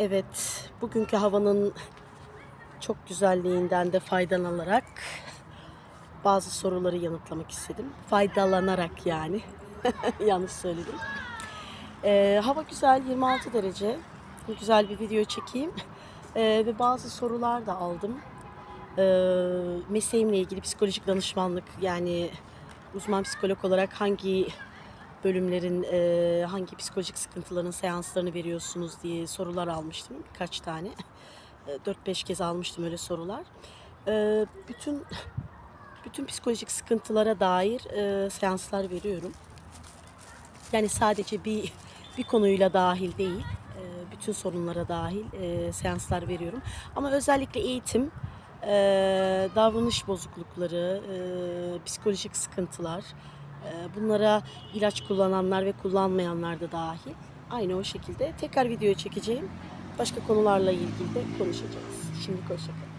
Evet, bugünkü havanın çok güzelliğinden de faydalanarak bazı soruları yanıtlamak istedim. Faydalanarak yani. Yanlış söyledim. Ee, hava güzel, 26 derece. Güzel bir video çekeyim. Ee, ve bazı sorular da aldım. Ee, mesleğimle ilgili psikolojik danışmanlık yani uzman psikolog olarak hangi bölümlerin e, hangi psikolojik sıkıntıların seanslarını veriyorsunuz diye sorular almıştım birkaç tane. E, 4-5 kez almıştım öyle sorular. E, bütün bütün psikolojik sıkıntılara dair e, seanslar veriyorum. Yani sadece bir bir konuyla dahil değil, e, bütün sorunlara dahil e, seanslar veriyorum. Ama özellikle eğitim, e, davranış bozuklukları, e, psikolojik sıkıntılar, e, bunlara ilaç kullananlar ve kullanmayanlar da dahil. Aynı o şekilde tekrar video çekeceğim. Başka konularla ilgili de konuşacağız. Şimdi hoşçakalın.